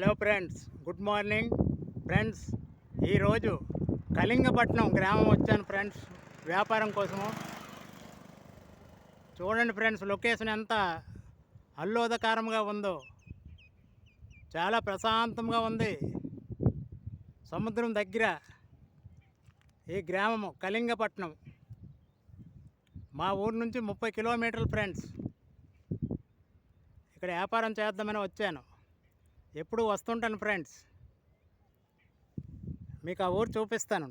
Hello friends good morning. Friends ఈరోజు కళింగపట్నం గ్రామం వచ్చాను ఫ్రెండ్స్ వ్యాపారం కోసము. చూడండి ఫ్రెండ్స్ లొకేషన్ ఎంత అల్లోదకారంగా ఉందో. చాలా ప్రశాంతంగా ఉంది. సముద్రం దగ్గర ఈ గ్రామము కళింగపట్నం. మా ఊరు నుంచి ముప్పై కిలోమీటర్లు ఫ్రెండ్స్. ఇక్కడ వ్యాపారం చేద్దామని వచ్చాను. ఎప్పుడు వస్తుంటాను ఫ్రెండ్స్. మీకు ఆ ఊరు చూపిస్తాను.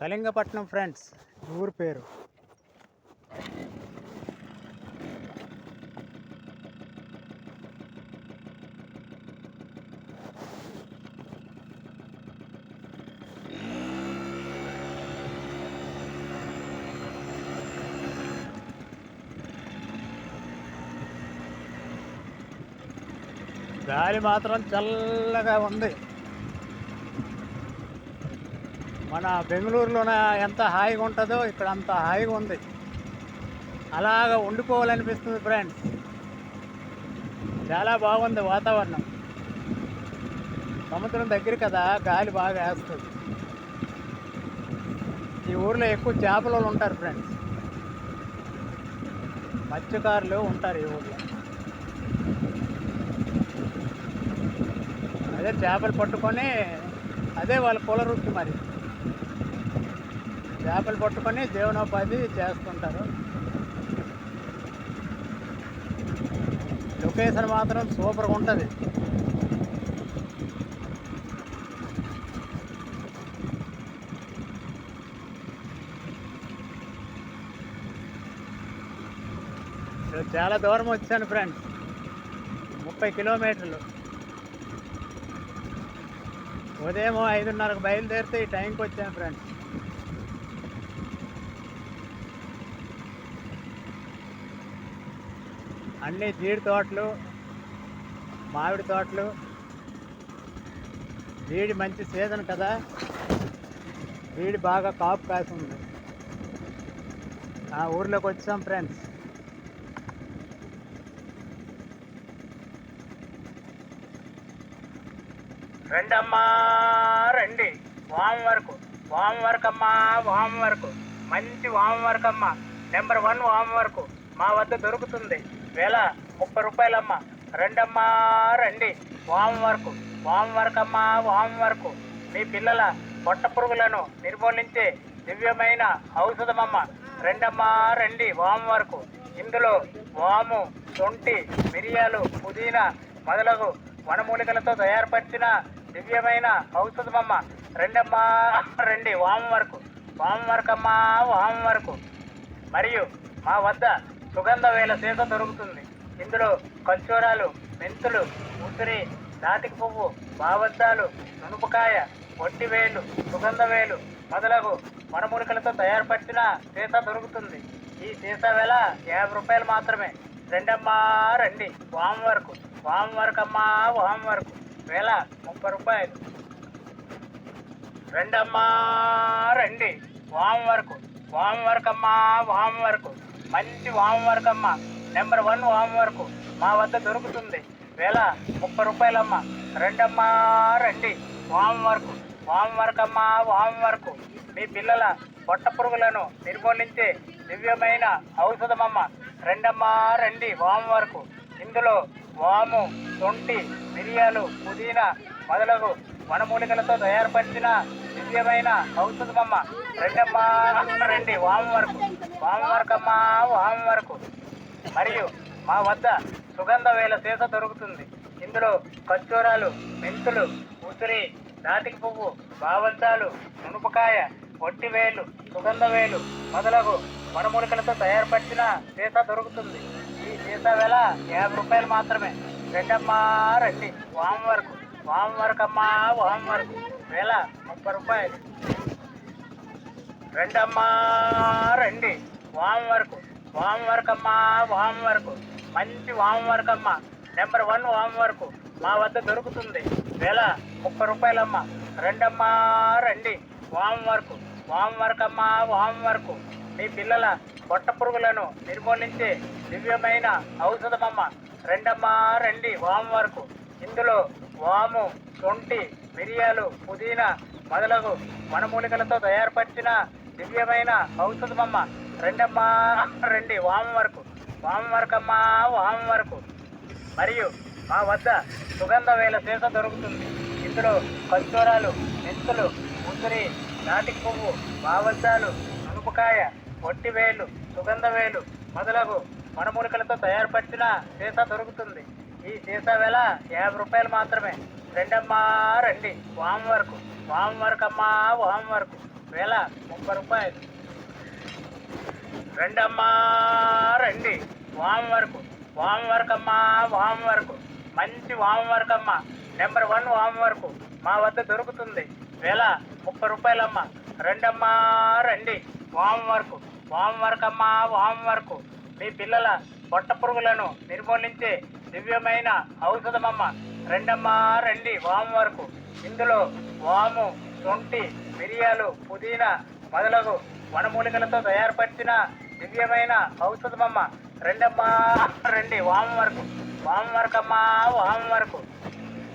కళింగపట్నం ఫ్రెండ్స్. ఊరు పేరు. గాలి మాత్రం చల్లగా ఉంది. మన బెంగళూరులోన ఎంత హాయిగా ఉంటుందో ఇక్కడ అంత హాయిగా ఉంది. అలాగ ఉండిపోవాలనిపిస్తుంది ఫ్రెండ్స్. చాలా బాగుంది వాతావరణం. సముద్రం దగ్గర కదా గాలి బాగా వేస్తుంది. ఈ ఊర్లో ఎక్కువ చేపలు ఉంటారు ఫ్రెండ్స్. మత్స్యకారులు ఉంటారు ఈ ఊర్లో. అదే చేపలు పట్టుకొని అదే వాళ్ళ కుల వృత్తి మరి. చేపలు పట్టుకొని జీవనోపాధి చేస్తుంటారు. లొకేషన్ మాత్రం సూపర్గా ఉంటుంది. చాలా దూరం వచ్చాను ఫ్రెండ్స్. ముప్పై కిలోమీటర్లు. ఉదయం ఐదున్నరకు బయలుదేరితే ఈ టైంకి వచ్చాను ఫ్రెండ్స్. అన్ని జీడి తోటలు మామిడి తోటలు. జీడి మంచి సీజన్ కదా. జీడి బాగా కాపు కాసింది. ఆ ఊర్లోకి వచ్చాం ఫ్రెండ్స్. రెండమ్మా రండి. వామ్ వరకు వామ్ వరకు అమ్మా వామ్ వరకు మంచి వామ్ వరకు అమ్మా నెంబర్ వన్ వామ్ వరకు మా వద్ద దొరుకుతుంది. వేల ముప్పై రూపాయలమ్మా. రెండమ్మా రండి. వామ్ వరకు వామ్ వరకు అమ్మా వామ్ వరకు. మీ పిల్లల పొట్ట పురుగులను నిర్మూలించే దివ్యమైన ఔషధమమ్మ. రెండమ్మా రండి. వామ్ వరకు. ఇందులో వాము శొంఠి మిరియాలు పుదీనా మొదలగు వనమూలికలతో తయారుపరిచిన దివ్యమైన ఔషధమమ్మ. రెండమ్మా రండి. వాము వరకు. వామ వరకమ్మా వామ వరకు. మరియు మా వద్ద సుగంధ వేల సీత దొరుకుతుంది. ఇందులో ఖర్చూరాలు మెంతులు ఉసిరి దాటికి పువ్వు బావద్దాలు నునుపుకాయ ఒట్టివేలు సుగంధ వేలు మొదలగు వనమూలికలతో తయారుపరిచిన సీత దొరుకుతుంది. ఈ సీసా వేల యాభై రూపాయలు మాత్రమే. రెండమ్మా రండి. వామ్ వరకు. వామ్ వరకు అమ్మా వామ్ వరకు. వేల ముప్పై రూపాయలు. రెండమ్మా రండి. వామ్ వరకు. వామ్ వరకు అమ్మా వామ్ వరకు. మంచి వామ వర్క్ అమ్మ నెంబర్ వన్ వామ వర్క్ మా వద్ద దొరుకుతుంది. వేల ముప్పై రూపాయలమ్మ. రెండమ్మా రండి. వామ్ వర్క్ వామ్ వర్క్ అమ్మ వామ్ వర్క్ మీ పిల్లల పొట్ట పురుగులను నిర్మూలించే దివ్యమైన ఔషధమమ్మ. రెండమ్మా రండి. వామ వర్క్ ఇందులో వాము తొంటి మిరియాలు పుదీనా మొదలగు వనమూలికలతో తయారుపరిచిన దివ్యమైన ఔషధమమ్మ. రెండమ్మా రండి వామ వరకు. వాము వరకమ్మా వరకు. మరియు మా వద్ద సుగంధ వేల సీస దొరుకుతుంది. ఇందులో కచ్చూరాలు మెంతులు ఉసిరి దాటికి పువ్వు బావంతాలు మునుపకాయ ఒట్టివేలు సుగంధ వేలు మొదలగు వనమూలికలతో తయారుపరిచిన సీసా దొరుకుతుంది. ఈ సీసా వేల యాభై రూపాయలు మాత్రమే. రెండమ్మా రండి. వామ వరకు. వామ వరకు అమ్మా వామ వరకు. వేల ముప్పై రూపాయలు. రెండమ్మా రండి. వామ్ వరకు. వామ్ వరకు అమ్మా వామ్ వరకు. మంచి వామ్ వరకు అమ్మా నెంబర్ వన్ వామ్ వరకు. మా వద్ద దొరుకుతుంది. వేల ముప్పై రూపాయలమ్మా. రెండమ్మా రండి. వామ్ వరకు. వామ్ వరకు అమ్మా వామ్ వరకు. మీ పిల్లల పొట్ట పురుగులను నిర్మూలించే దివ్యమైన ఔషధమమ్మ. రెండమ్మా రండి. వామ్ వరకు. ఇందులో వాము శొంఠి మిరియాలు పుదీనా మొదలగు వనమూలికలతో తయారుపరిచిన దివ్యమైన ఔషధమమ్మ. రెండమ్మా రండి వామ వరకు. వామ వరకమ్మా వామ వరకు. మరియు మా వద్ద సుగంధ వేల సీస దొరుకుతుంది. ఇందులో కస్తూరాలు మెంతులు ఉసిరి నాటి పువ్వు మావద్దాలు నునుపుకాయ ఒట్టివేలు సుగంధ వేలు మొదలగు వనమూలికలతో తయారుపరిచిన సీసా దొరుకుతుంది. ఈ సీసా వేల యాభై రూపాయలు మాత్రమే. రెండమ్మా రండి వామ వరకు. వామ వరకమ్మ వామ వరకు. వేల ముప్పై రూపాయలు. రెండమ్మా రండి. వామ వరకు. వామ వరకు అమ్మా వామ వరకు. మంచి వామ వరకు అమ్మా నెంబర్ వన్ వామ్ వరకు మా వద్ద దొరుకుతుంది. వేల ముప్పై రూపాయలమ్మా. రెండమ్మా రండి. వామ వరకు. వామ వరకు అమ్మా వామ వరకు. మీ పిల్లల పొట్ట పురుగులను నిర్మూలించే దివ్యమైన ఔషధమమ్మ. రెండమ్మా రండి. వామ వరకు. ఇందులో వాము శొంఠి మిరియాలు పుదీనా మొదలగు వనమూలికలతో తయారుపరిచిన దివ్యమైన ఔషధమమ్మ. రెండమ్మా రండి వామ వరకు. వామ వరకమ్మా వామం వామ వరకు.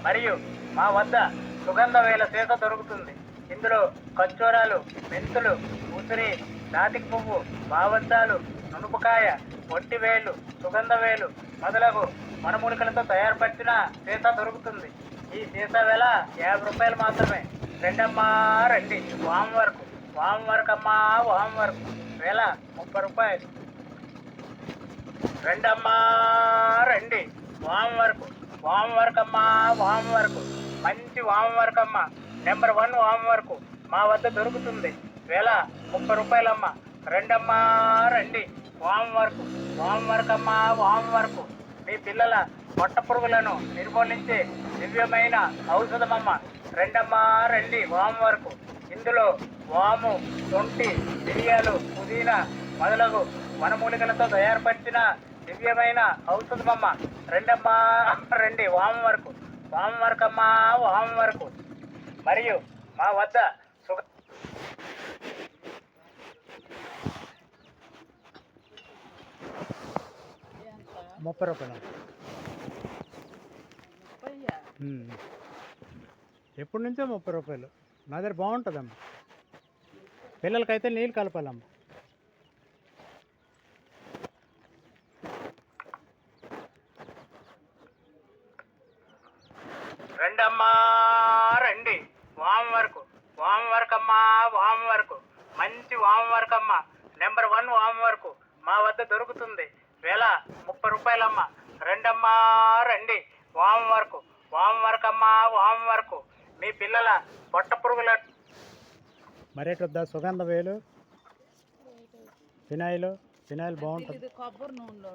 మరియు మా వద్ద సుగంధ వేల సీత దొరుకుతుంది. ఇందులో కచ్చోరాలు మెంతులు ఉసిరి దాతికి పువ్వు బావద్దాలు నునుపుకాయ ఒట్టివేలు సుగంధ వేలు మొదలగు వనమూలికలతో తయారుపరిచిన సీత దొరుకుతుంది. ఈ సీత వేల యాభై రూపాయలు మాత్రమే. రెండమ్మా రండి. వామ్ వరకు వామ్ వరకు అమ్మా వామ్ వరకు వేల ముప్పై రూపాయలు. రెండమ్మా రండి. వామ్ వరకు వామ్ వరకు అమ్మా వామ్ వరకు మంచి వామ వరకు అమ్మా నెంబర్ వన్ వామ్ వరకు మా వద్ద దొరుకుతుంది. వేల ముప్పై రూపాయలమ్మా. రెండమ్మా రండి. వామ్ వరకు వామ్ వరకు అమ్మా వామ్ వరకు మీ పిల్లల పొట్ట పురుగులను నిర్మూలించే దివ్యమైన ఔషధమమ్మ. రెండమ్మ రండి వామ వరకు. ఇందులో వాము తొంటి మిరియాలు పుదీనా మొదలగు వనమూలికలతో తయారుపరిచిన దివ్యమైన ఔషధమమ్మ. రెండమ్మ రండి వామ వరకు. వామ వరకమ్మ అమ్మా వామ వరకు. మరియు మా వద్ద ముప్పై రూపాయలు. ఎప్పటి నుంచో ముప్పై రూపాయలు. నా దగ్గర బాగుంటుందమ్మా. పిల్లలకైతే నీళ్ళు కలపాలమ్మా. రెండమ్మా రండి వామ వరకు వామ వరకు అమ్మా వామ వరకు మంచి వామ వరకు అమ్మ నెంబర్ వన్ వామ వరకు మా వద్ద దొరుకుతుంది వేల ముప్పై రూపాయలమ్మ రండి. వామ వరకు వామ వరకు అమ్మా వామ వరకు. మీ పిల్లల పొట్ట పురుగుల మరేటొద్దా? సుగంధ వేలు ఫినాయిల్ ఫినాయిల్ బాగుంటుంది. ఇది కొబ్బరి నూనెలో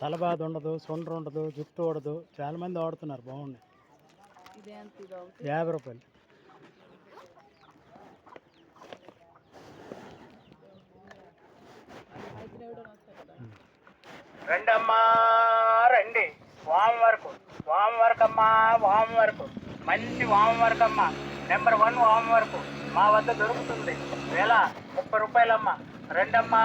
తలబాధ ఉండదు సొండ్ర ఉండదు జుట్టు ఉండదు చాలా మంది వాడుతున్నారు ఒకటి. యాభై రూపాయలు. రెండమ్మా రండి వామ వరకు వామ వరకు అమ్మా వామ వరకు మంచి వామ వరకు అమ్మ నెంబర్ వన్ వామ వరకు మా వద్ద దొరుకుతుంది. వేల ముప్పై రూపాయలమ్మ. రెండమ్మా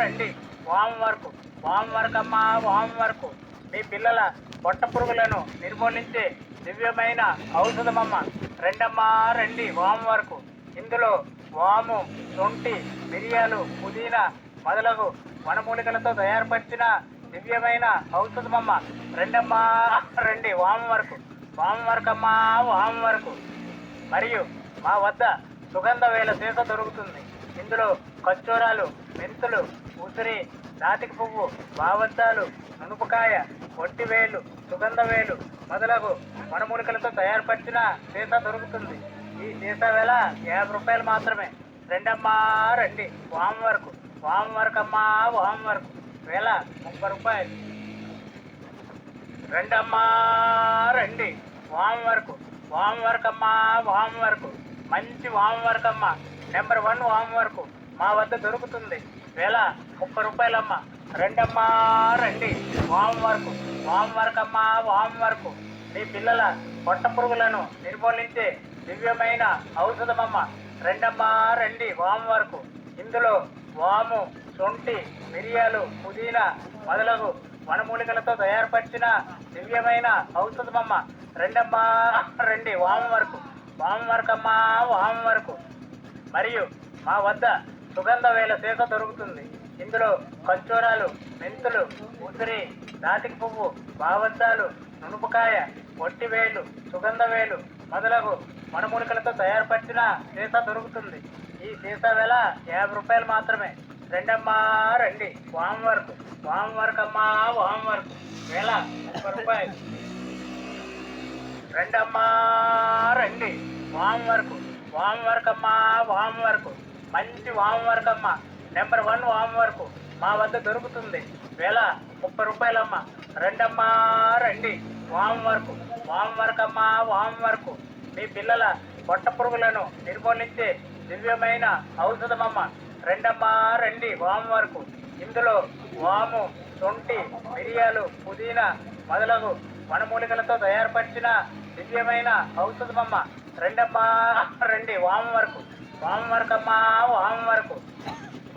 రండి. వామ వరకు వామ వరకు అమ్మా వామ వరకు మీ పిల్లల పొట్ట పురుగులను నిర్మూలించే దివ్యమైన ఔషధమమ్మ. రెండమ్మా రండి. వామ వరకు ఇందులో వాము శొంఠి మిరియాలు పుదీనా మొదలగు వనమూలికలతో తయారుపరిచిన దివ్యమైన ఔషధమమ్మ. రెండమ్మా రండి వామ వరకు. వామ వరకు అమ్మా వామ వరకు. మరియు మా వద్ద సుగంధ వేల సీస దొరుకుతుంది. ఇందులో కచ్చూరాలు మెంతులు ఉసిరి దాతికి పువ్వు బావద్దాలు నునుపుకాయ ఒట్టివేలు సుగంధ వేలు మొదలగు వనమూలికలతో తయారుపరిచిన సీత దొరుకుతుంది. ఈ సీత వేల యాభై రూపాయలు మాత్రమే. రెండమ్మా రండి వామ వరకు. వామ వరకు అమ్మా వామ వరకు. వేల ముప్పై రూపాయలు. రెండమ్మా రండి. వామ వరకు వామ వరకు అమ్మా వామ్ వరకు మంచి వామ్ వరకు అమ్మా నెంబర్ వన్ వామ్ వరకు మా వద్ద దొరుకుతుంది. వేల ముప్పై రూపాయలమ్మ. రెండమ్మా రండి. వామ్ వరకు వామ్ వరకు అమ్మా వామ్ వరకు మీ పిల్లల పొట్ట పురుగులను నిర్మూలించే దివ్యమైన ఔషధమమ్మ. రెండమ్మా రండి. వామ్ వరకు ఇందులో వాము శొంఠి మిరియాలు పుదీనా మొదలగు వనమూలికలతో తయారుపరిచిన దివ్యమైన ఔషధమమ్మ రెండమ్మా రండి వామం వరకు. వామ వరకమ్మా వామం వరకు. మరియు మా వద్ద సుగంధ వేల సేక దొరుకుతుంది. ఇందులో ఖర్చూరాలు మెంతులు ఉసిరి దాతికి పువ్వు బావత్తాలు నునుపుకాయ ఒట్టివేలు సుగంధ వేలు మొదలగు వనమూలికలతో తయారుపరిచిన సీసా దొరుకుతుంది. ఈ సీసా వేల యాభై రూపాయలు మాత్రమే. రెండమ్మా రండి. Worm work. వామ్ వర్క్ అమ్మా వామ్ వర్క్. వేల ముప్పై రూపాయలు. రెండమ్మా రండి. Worm work. వామ్ వర్క్ అమ్మా వామ్ వర్క్. మంచి వామ్ వర్క్ అమ్మా. నెంబర్ వన్ వామ్ వర్క్. మా వద్ద దొరుకుతుంది. వేల ముప్పై రూపాయలమ్మా రెండమ్మా రండి. Worm work. వామ్ వర్క్ అమ్మా వామ్ వర్క్. మీ పిల్లల పొట్ట పురుగులను నిర్మూలించే దివ్యమైన ఔషధమమ్మ. రెండమ్మా రండి వాము వరకు. ఇందులో వాము శొంఠి మిరియాలు పుదీనా మొదలగు వనమూలికలతో తయారుపరిచిన దివ్యమైన ఔషధమమ్మ. రెండమ్మా రండి వాము వరకు. వామ వరకమ్మా వాము వరకు.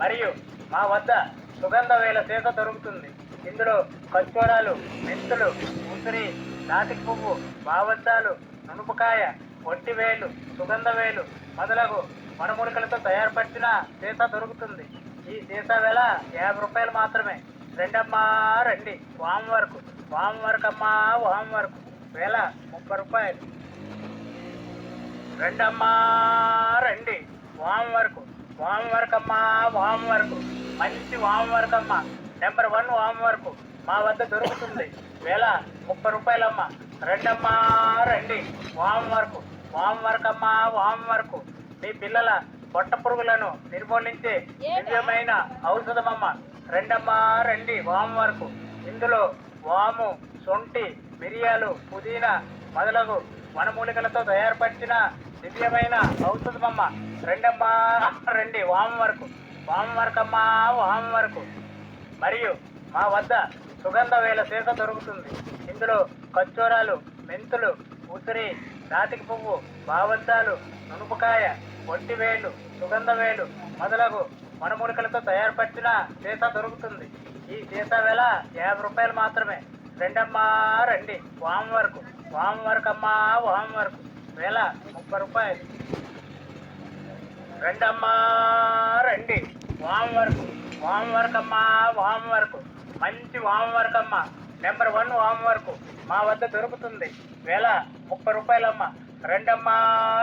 మరియు మా వద్ద సుగంధ వేల సీత దొరుకుతుంది. ఇందులో కచ్చోరాలు మెంతులు ఉసిరి నాటికి పువ్వు బావత్తాలు నునుపుకాయ ఒట్టివేలు సుగంధ వేలు మొదలగు వనమూలికలతో తయారుపరిచిన సీసా దొరుకుతుంది. ఈ సీసా వేల యాభై రూపాయలు మాత్రమే. రెండమ్మా రండి. వామ్ వరకు. వామ్ వరకు అమ్మా వామ్ వరకు. వేల ముప్పై రూపాయలు. రెండమ్మా రండి. వామ్ వరకు. వామ్ వరకు అమ్మా వామ్ వరకు. మంచి వామ్ వరకు అమ్మా నెంబర్ వన్ వామ్ వరకు. మా వద్ద దొరుకుతుంది. వేల ముప్పై రూపాయలమ్మా. రెండమ్మా రండి. వామ్ వరకు. వామ్ వరకు అమ్మా వామ్ వరకు. మీ పిల్లల పొట్ట పురుగులను నిర్మూలించే దివ్యమైన ఔషధమమ్మ. రెండమ్మా రండి వామ్ వరకు. ఇందులో వాము శొంఠి మిరియాలు పుదీనా మొదలగు వనమూలికలతో తయారుపరిచిన దివ్యమైన ఔషధమమ్మ. రెండమ్మా రండి వామ్ వరకు. వామ్ వరకమ్మా వామ్ వరకు. మరియు మా వద్ద సుగంధ వేల సీస దొరుకుతుంది. ఇందులో ఖర్చూరాలు మెంతులు ఉసిరి దాతికి పువ్వు బావత్తాలు నునుపుకాయ ఒట్టివేలు సుగంధ వేలు మొదలగు వనమూలికలతో తయారుపరిచిన సీసా దొరుకుతుంది. ఈ సీసా వేల యాభై రూపాయలు మాత్రమే. రెండమ్మా రండి. వామ్ వరకు. వామ వరకు అమ్మా వామ్ వరకు. వేల ముప్పై రూపాయలు. రెండమ్మా రండి. వామ్ వరకు. వామ వరకు అమ్మా వామ్ వరకు. మంచి వామ వరకు అమ్మా నెంబర్ వన్ వామ్ వరకు మా వద్ద దొరుకుతుంది. వేల ముప్పై రూపాయలమ్మా. రండమ్మా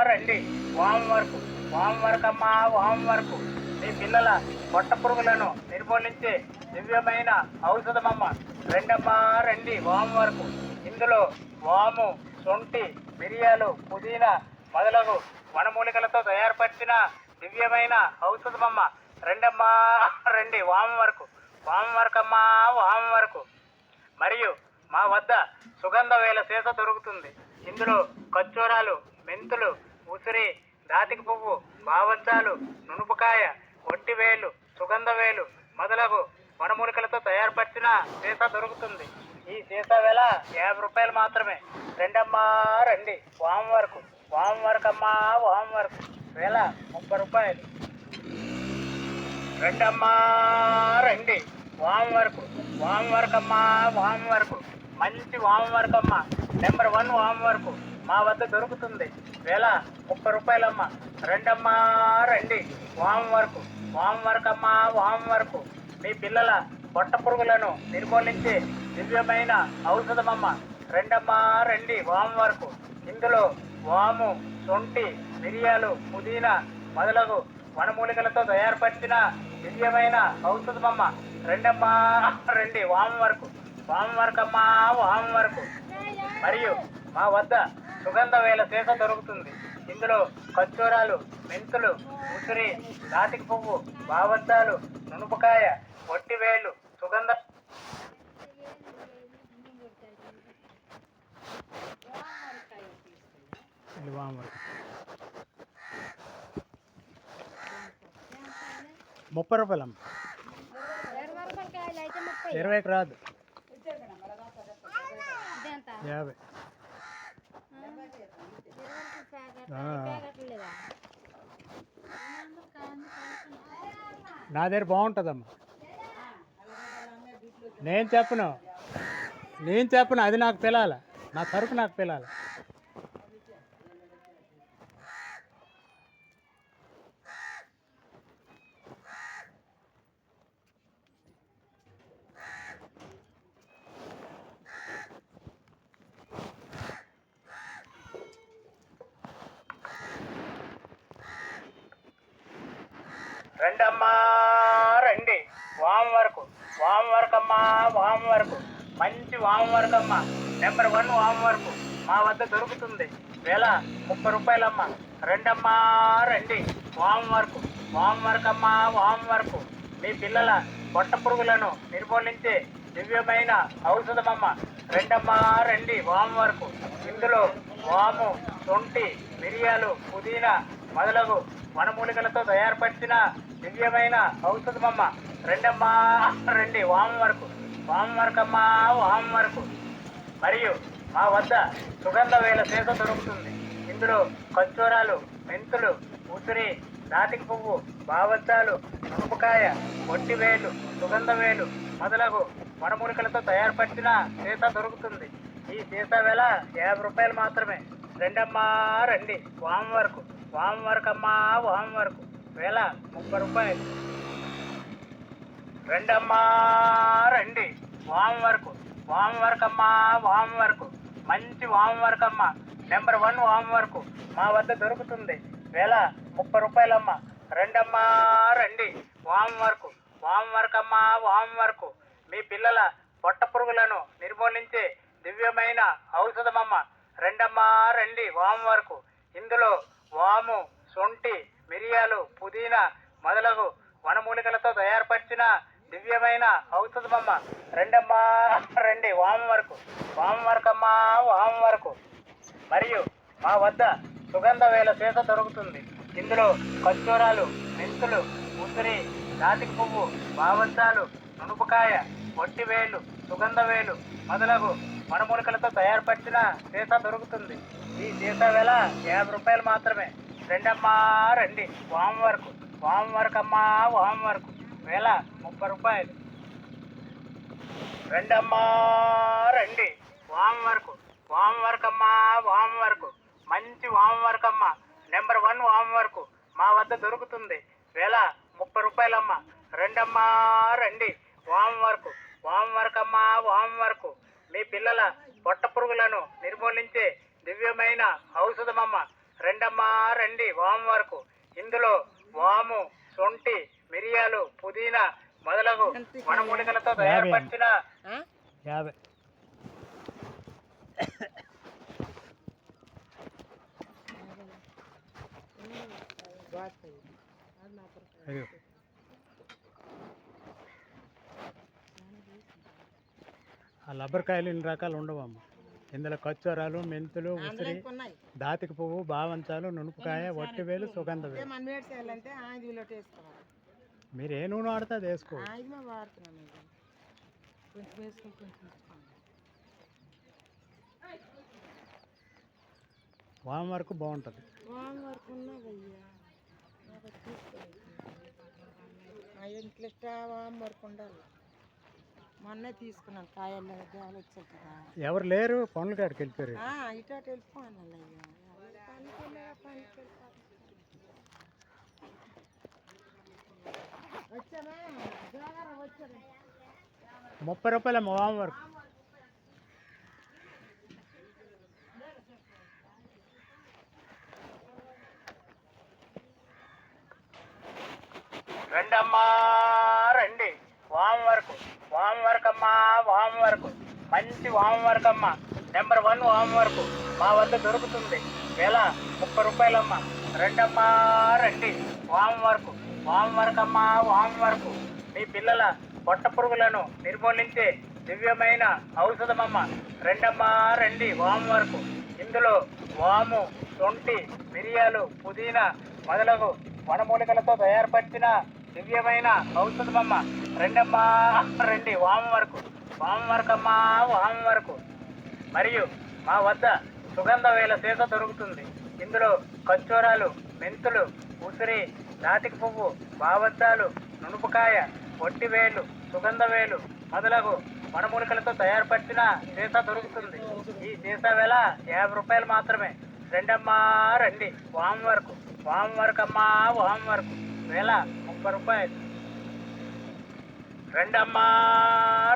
రండి. వామ్ వరకు వామ్ వరకు అమ్మా వామ్ వరకు. మీ పిల్లల పొట్ట పురుగులను నిర్మూలించే దివ్యమైన ఔషధమమ్మ. రెండమ్మా రండి. వామ్ వరకు. ఇందులో వాము సొంటి మిరియాలు పుదీనా మొదలగు వనమూలికలతో తయారుపరిచిన దివ్యమైన ఔషధమమ్మ. రెండమ్మా రండి. వామ వరకు. వామ వరకమ్మా వామ వరకు. మరియు మా వద్ద సుగంధ వేల సీస దొరుకుతుంది. ఇందులో ఖర్చూరాలు మెంతులు ఉసిరి దాతికి పువ్వు బావచ్చాలు నునుపుకాయ ఒట్టివేలు సుగంధ వేలు మొదలగు వనమూలికలతో తయారుపరిచిన సీసా దొరుకుతుంది. ఈ సీసా వేల యాభై రూపాయలు మాత్రమే. రెండమ్మా రండి. వామ వరకు. వామ అమ్మా వామ వరకు. వేల ముప్పై రూపాయలు. రెండమ్మా రండి. వామ్ వరకు. వామ్ వరకు అమ్మా వామ్ వరకు. మంచి వామ వరకు నెంబర్ వన్ వామ్ వరకు మా వద్ద దొరుకుతుంది. వేల ముప్పై రూపాయలమ్మ. రెండమ్మా రండి. వామ్ వరకు వామ వరకు అమ్మా వరకు మీ పిల్లల పొట్ట పురుగులను నిర్మూలించే దివ్యమైన ఔషధమమ్మ. రెండమ్మా రండి. వామ్ వరకు ఇందులో వాము శొంఠి మిరియాలు పుదీనా మొదలగు వనమూలికలతో తయారుపరిచిన దివ్యమైన ఔషధమమ్మ. రెండమ్మా రండి. వామ వరకు వామ వరకు అమ్మా వామ వరకు మరియు మా వద్ద సుగంధ వేల సీస దొరుకుతుంది. ఇందులో ఖర్చూరాలు మెంతులు ఉసిరి దాటికి పువ్వు బావత్తాలు నునుపుకాయ ఒట్టివేలు సుగంధ ముప్పై రూపాయలమ్మ. ఇరవైకి రాదు. యాభై. నా దగ్గర బాగుంటుందమ్మా. నేను చెప్పను. నేను చెప్పను అది నాకు పిలాలి. నా సరుకు నాకు పిలాలి. రండమ్మా రండి. వామ్ వరకు వామ్ వరకు అమ్మా వామ్ వరకు. మంచి వామ్ వరకు అమ్మా నెంబర్ వన్ వామ్ వరకు. మా వద్ద దొరుకుతుంది. వేల ముప్పై రూపాయలమ్మా. రెండమ్మా రండి. వామ్ వరకు వామ్ వరకు అమ్మా వామ్ వరకు. మీ పిల్లల పొట్ట పురుగులను నిర్మూలించే దివ్యమైన ఔషధమమ్మ. రెండమ్మా రండి. వామ్ వరకు. ఇందులో వాము తొంటి మిరియాలు పుదీనా మొదలగు వనమూలికలతో తయారుపరిచిన దివ్యమైన ఔషధమమ్మ. రెండమ్మా రండి వామ వరకు. వామ వరకమ్మా వామ వరకు. మరియు మా వద్ద సుగంధ వేల సీత దొరుకుతుంది. ఇందులో ఖర్చూరాలు మెంతులు ఉసిరి నాటిక పువ్వు బావచ్చాలు నునుపుకాయ ఒట్టివేలు సుగంధ వేలు మొదలగు వనమూలికలతో తయారుపరిచిన సీత దొరుకుతుంది. ఈ సీత వేల యాభై రూపాయలు మాత్రమే. రెండమ్మా రండి వామ వరకు. వామ అమ్మా హోంవర్క్ వేళ వేల ముప్పై రూపాయలు. రెండమ్మా రండి. హోంవర్క్ హోంవర్క్ వామ అమ్మా హోంవర్క్ మంచి హోంవర్క్ అమ్మా నెంబర్ వన్ హోంవర్క్ మా వద్ద దొరుకుతుంది. వేల ముప్పై రూపాయలమ్మా. రెండమ్మా రండి. హోంవర్క్ హోంవర్క్ వామ అమ్మా హోంవర్క్ మీ పిల్లల పొట్ట పురుగులను నిర్మూలించే దివ్యమైన ఔషధమమ్మ. రెండమ్మా రండి. హోంవర్క్ ఇందులో వాము శొంఠి మిరియాలు పుదీనా మొదలగు వనమూలికలతో తయారుపరిచిన దివ్యమైన ఔషధమమ్మ. రెండమ్మా రండి వామ వరకు. వామ వరకమ్మా వామ వరకు. మరియు మా వద్ద సుగంధ వేల చేత దొరుకుతుంది. ఇందులో ఖర్చూరాలు మెంతులు ఉసిరి దాటికి పువ్వు బావంచాలు నునుపుకాయ ఒట్టివేలు సుగంధ వేలు మొదలగు వనమూలికలతో తయారుపరిచిన సీసా దొరుకుతుంది. ఈ సీసా వేల యాభై రూపాయలు మాత్రమే. రెండమ్మా రండి. వామ్ వరకు. వామ వరకు అమ్మా వామ్ వరకు. వేల ముప్పై రూపాయలు. రెండమ్మా రండి. వామ్ వరకు. వామ్ వరకు అమ్మా వామ్ వరకు. మంచి వామ్ వరకు అమ్మా. నెంబర్ వన్ వామ్ వరకు మా వద్ద దొరుకుతుంది. వేల ముప్పై రూపాయలమ్మ. రెండమ్మా రండి. వామ్ వరకు. వరకు అమ్మా వామ వరకు. మీ పిల్లల పొట్ట పురుగులను నిర్మూలించే దివ్యమైన ఔషధమమ్మ. రెండమ్మా రండి వామ వరకు. ఇందులో వాము శొంఠి మిరియాలు పుదీనా మొదలగు వనమూలికలతో తయారుపరిచిన యాభై. ఆ లబ్బరికాయలు ఇన్ని రకాలు ఉండవమ్మ. ఇందులో ఖర్చూరాలు మెంతులు ఉసిరి దాతికి పువ్వు బావంచాలు నునుపుకాయ ఒట్టివేలు సుగంధ మీరు ఏ నూనె వాడితే అది వేసుకో. వామ వరకు బాగుంటుంది. ఇంట్లో వామ వరకు ఉండాలి. మొన్నే తీసుకున్నాను కాయలు గాలి వచ్చాయి కదా ఎవరు లేరు? పనులు కాడికి వెళ్ళిపోయారు. ఆ, ఇటు అటు వెళ్ళిపోవాలి అయ్యా పనికి వెళ్ళా పనికి వెళ్ళిపోవాలి. వచ్చానా? జోగారా వచ్చాను? ముప్పై రూపాయలు అమ్మ వామ వరకు. రెండమ్మా రండి వామ వరకు వామ వరకు అమ్మా వామ వరకు మంచి వామ అమ్మ నెంబర్ వన్ వామ మా వద్ద దొరుకుతుంది. వేల ముప్పై రూపాయలమ్మ. రెండమ్మా రండి. వామ హోంవర్క్ వామ వరకు అమ్మా వామ మీ పిల్లల పొట్ట పురుగులను నిర్మూలించే దివ్యమైన ఔషధమమ్మ. రెండమ్మా రండి. వామ ఇందులో వాము తొంటి మిరియాలు పుదీనా మొదలగు వనమూలికలతో తయారుపరిచిన దివ్యమైన ఔషధమమ్మ. రెండమ్మా రండి. వామ వరకు వామ అమ్మా హోంవర్క్ మరియు మా వద్ద సుగంధ వేల సీత దొరుకుతుంది. ఇందులో ఖర్చూరాలు మెంతులు ఉసిరి నాటిక పువ్వు బావద్దాలు నునుపుకాయ ఒట్టివేలు సుగంధ వేలు మొదలగు వనమూలికలతో తయారుపరిచిన సీసా దొరుకుతుంది. ఈ సీసా వేల యాభై రూపాయలు మాత్రమే. రెండమ్మా రండి. వామ్ వరకు వామ వరకు అమ్మా వామ వరకు. వేల ముప్పై రూపాయలు. రెండమ్మా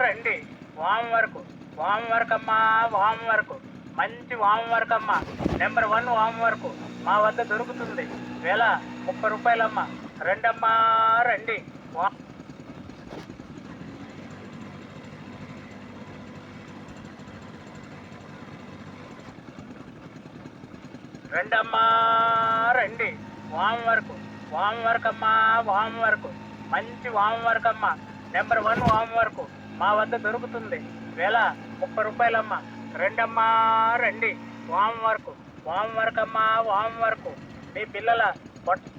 రండి. వామ వరకు వామ వరకు అమ్మా వామ్ వరకు. మంచి వామ వరకు అమ్మా నెంబర్ వన్ వామ్ వరకు. మా వద్ద దొరుకుతుంది. వేల ముప్పై రూపాయలమ్మా. రెండమ్మా రండి. వా రెండమ్మా రండి. వామ వరకు వామ వరకు అమ్మా వామ వరకు. మంచి వామ వరకు అమ్మా నెంబర్ వన్ ఆమె వరకు మా వద్ద దొరుకుతుంది. వేల ముప్పై రూపాయలమ్మ. రెండమ్మా రండి. వామ వరకు వామ వరకమ్మా అమ్మా వామ వరకు. మీ పిల్లల పొట్ట